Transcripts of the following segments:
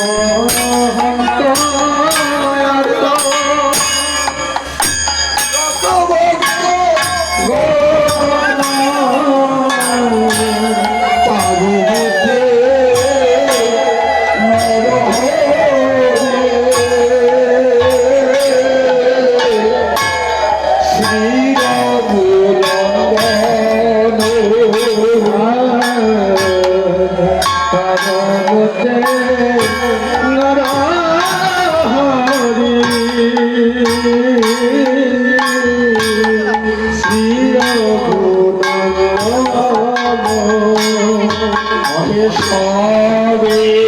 Oh. সবে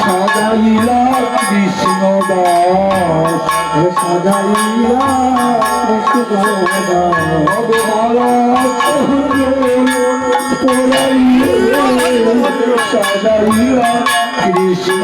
সাজাইলা কৃষ্ণ দাস। সাজাইলা কৃষ্ণ দাস। সাজাইলা কৃষ্ণ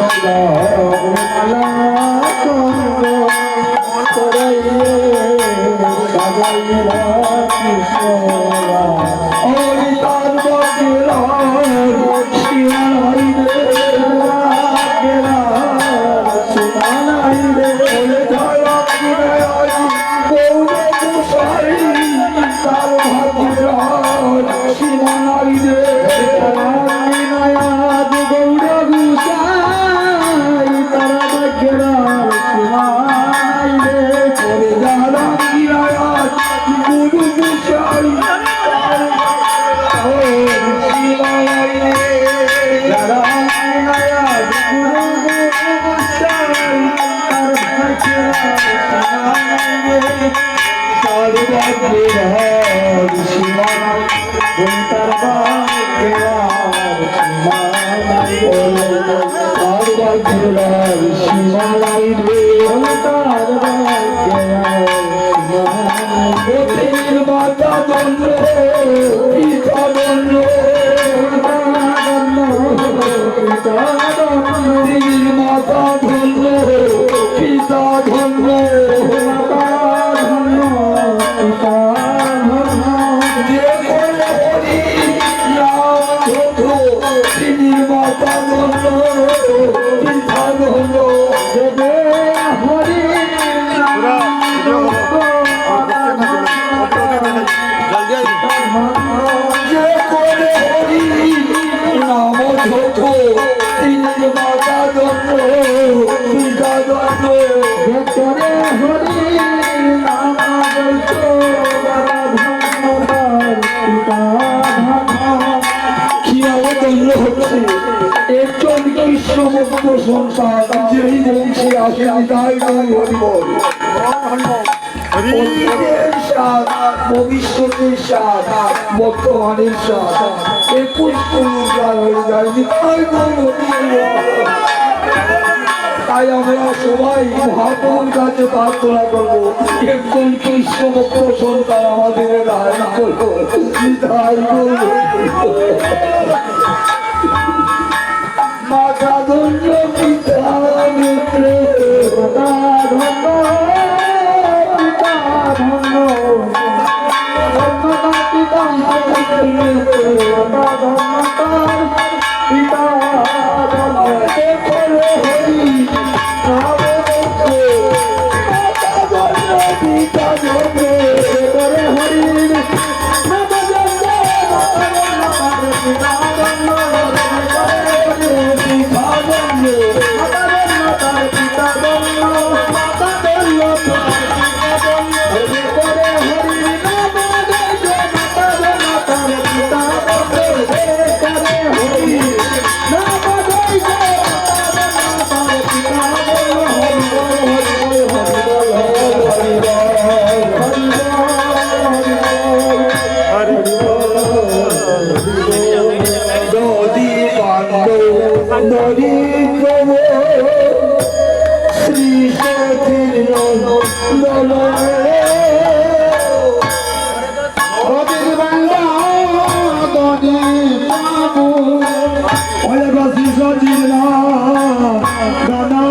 একজনকে ঈশ্বরভক্ত সন্তান যেই বংশে আসেনি তাই নাম হরিবল অতীতের স্বাদ ভবিষ্যতের স্বাদ বর্তমানের স্বাদ একুশ পুরুষ হয়ে যায়নি তাই নাম হরিবল তাই আমরা সবাই মহাপ্রভুর কাছে প্রার্থনা করব। একজন কৃষ্ণভক্ত সন্তান আমাদের দান করব। তাই করব দানা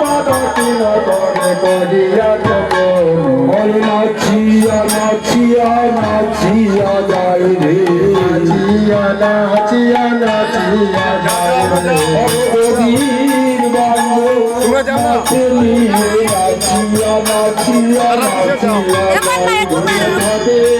পাবতী নগরে করিয়া জগন ওই নাচিয়া নাচিয়া নাচিয়া যাই রে নাচিয়া নাচিয়া নাচিয়া যাই রে কবির বন্ধ নাচিয়া নাচিয়া নাচিয়া যাই রে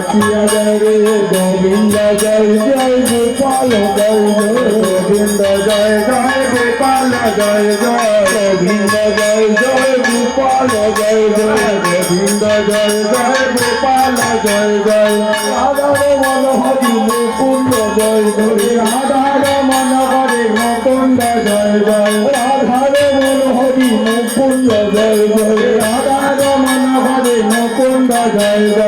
নাচিয়া যায় রে, গোবিন্দ জয় জয় গোপাল জয় জয় গোবিন্দ জয় জয় গোপাল জয় জয় গোবিন্দ জয় জয় গোপাল জয় জয় গোবিন্দ জয় জয় গোপাল জয় জয় রাধার মন হরি মুকুন্দ জয় জয় রাধার মন হরি মুকুন্দ জয় জয় রাধার মন হরি মুকুন্দ জয় জয় রাধার মন হরি মুকুন্দ জয় জয়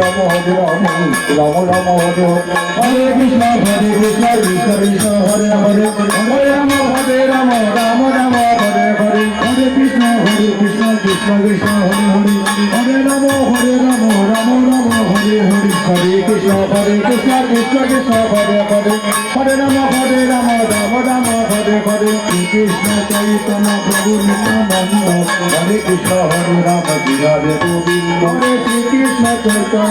রাম হরে রাম রাম রাম হরে হরে কৃষ্ণ হরে কৃষ্ণ কৃষ্ণ কৃষ্ণ হরে হরে হরে রাম হরে রাম রাম রাম হরে হরে হরে কৃষ্ণ হরে কৃষ্ণ কৃষ্ণ কৃষ্ণ হরে হরে হরে রাম হরে রাম রাম রাম হরে হরে হরে কৃষ্ণ হরে কৃষ্ণ কৃষ্ণ কৃষ্ণ হরে হরে হরে রাম হরে রাম রাম রাম হরে হরে কৃষ্ণ চৈতন্য প্রভু নিত্যানন্দ হরে কৃষ্ণ হরে রাম গোবিন্দ হরে শ্রীকৃষ্ণ চৈতন্য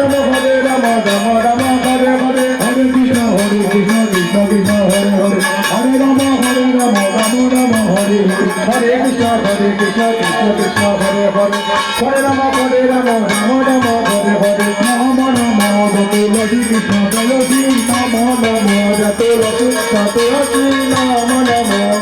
কৃষ্ণ হরে হরে হরে রাম হরে রাম রাম রাম হরে হরে নাম নাম তুলসী কৃষ্ণ তুলসী নাম নাম তুলসী তুলসী নাম নাম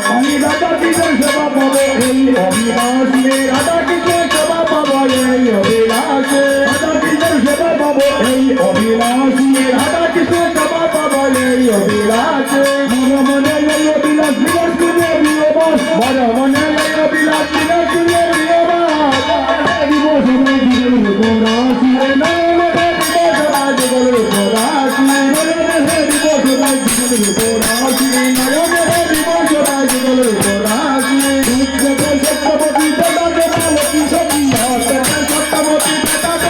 কাটা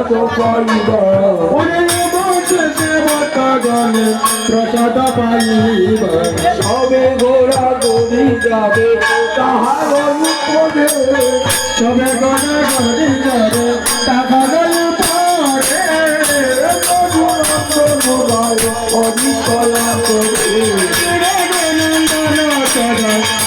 প্রসাদ পাইবা ওরে অবশেষে ভক্তগণে প্রসাদ পাইবা সবে গোড়া গড়ি যাবে সবে গোড়া গড়ি যাবে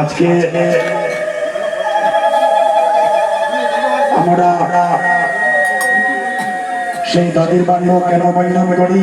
আজকে আমরা সেই দাদির বান্য কেন বৈনাম করি?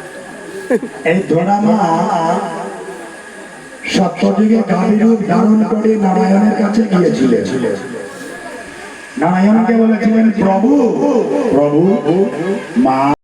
মা সত্যযুগে সপ্তযুগে রূপ ধারণ করে নারায়ণের কাছে গিয়েছিলেন। নারায়ণকে বলেছিলেন প্রভু প্রভু মা